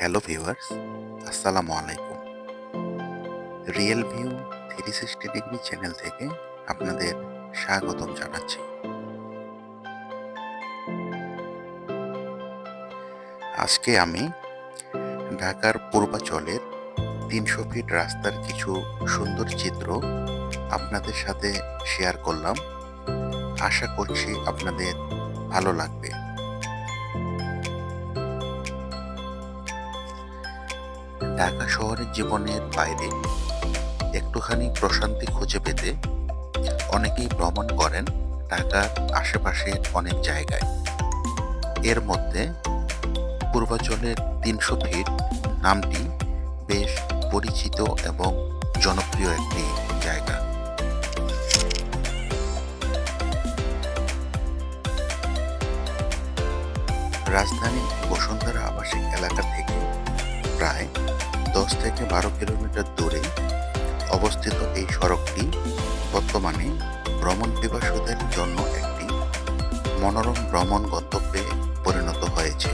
Hello viewers, আসসালামু আলাইকুম। Real view three sixty degree channel থেকে আপনাদের স্বাগতম জানাচ্ছি। আজকে আমি ঢাকার পূর্বাচলের তিনশো ফিট রাস্তার কিছু সুন্দর চিত্র আপনাদের সাথে শেয়ার করলাম। আশা করছি আপনাদের ভালো লাগবে। ঢাকা শহরের জীবনের বাইরে একটুখানি প্রশান্তি খুঁজে পেতে অনেকেই ভ্রমণ করেন ঢাকার আশেপাশের অনেক জায়গায়। এর মধ্যে পূর্বাচলের তিনশো ফিট নামটি বেশ পরিচিত এবং জনপ্রিয় একটি জায়গা। রাজধানী বসুন্ধরা আবাসিক এলাকা থেকে প্রায় দশ থেকে বারো কিলোমিটার দূরে অবস্থিত এই সড়কটি বর্তমানে ভ্রমণ পিপাসুদের জন্য একটি মনোরম ভ্রমণ গন্তব্যে পরিণত হয়েছে।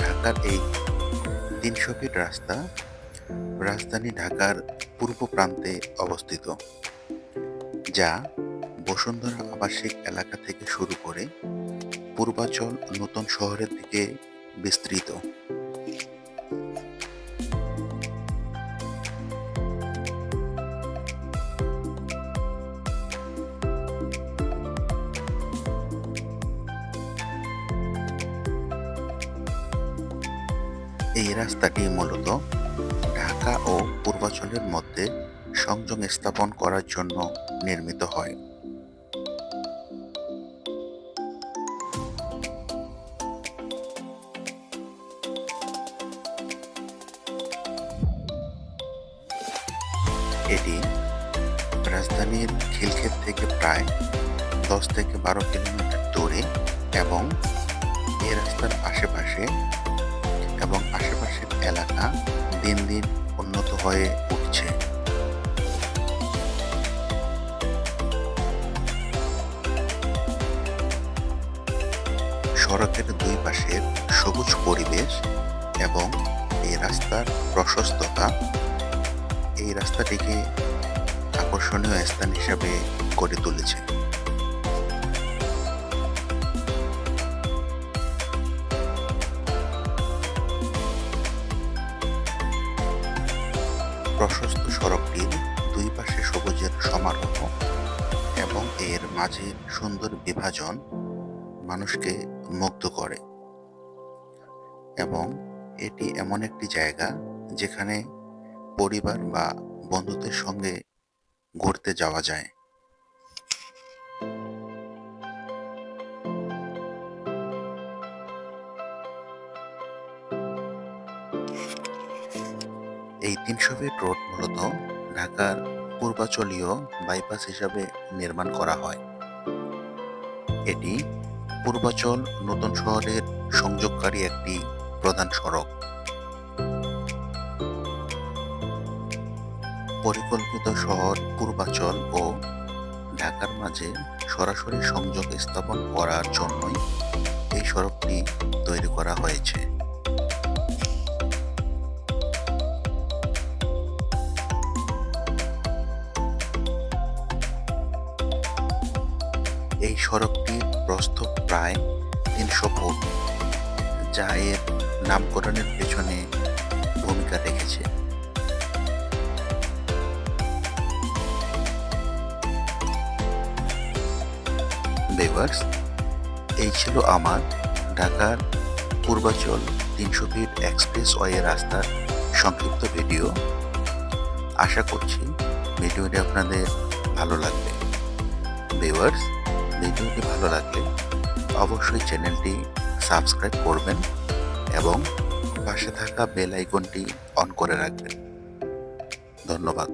ঢাকার এই তিনশো ফিট রাস্তা রাজধানী ঢাকার পূর্ব প্রান্তে অবস্থিত, যা বসুন্ধরা আবাসিক এলাকা থেকে শুরু করে পূর্বাচল নতুন শহরের দিকে বিস্তৃত। এই রাস্তাটি মূলত ঢাকা ও পূর্বাচলের মধ্যে সংযোগ স্থাপন করার জন্য নির্মিত হয়। এটি রাজধানীর খিলক্ষেত থেকে প্রায় দশ থেকে বারো কিলোমিটার দূরে এবং এই রাস্তার আশেপাশে এবং আশেপাশের এলাকা দিন দিন উন্নত হয়ে উঠছে। সড়কের দুই পাশের সবুজ পরিবেশ এবং এই রাস্তার প্রশস্ততা এই রাস্তাটিকে আকর্ষণীয় স্থান হিসাবে গড়ে তুলেছে। প্রশস্ত সড়কটির দুই পাশে সবুজের সমারোহ এবং এর মাঝে সুন্দর বিভাজন মানুষকে মুগ্ধ করে। এবং এটি এমন একটি জায়গা যেখানে পরিবার বা বন্ধুদের সঙ্গে ঘুরতে যাওয়া যায়। এই তিনশো ফিট রোড মূলত ঢাকার পূর্বাচলীয় বাইপাস হিসাবে নির্মাণ করা হয়। এটি পূর্বাচল নতুন শহরের সংযোগকারী একটি প্রধান সড়ক। পরিকল্পিত শহর, পূর্বাচল ও ঢাকার মাঝে সরাসরি সংযোগ স্থাপন করার জন্যই এই সড়কটি তৈরি করা হয়েছে। এই সড়কটির প্রস্থ প্রায় তিনশো ফুট, যা এর নামকরণের পেছনে ভূমিকা রেখেছে। বেভার্স এই ছিল আমার ঢাকার পূর্বাচল তিনশো ফিট এক্সপ্রেস ওয়ে রাস্তার সংক্ষিপ্ত ভিডিও। আশা করছি ভিডিওটি আপনাদের ভালো লাগবে। ভিউয়ার্স ভিডিওটি ভালো লাগলে অবশ্যই চ্যানেলটি সাবস্ক্রাইব করবেন এবং পাশে থাকা বেল আইকনটি অন করে রাখবেন। ধন্যবাদ।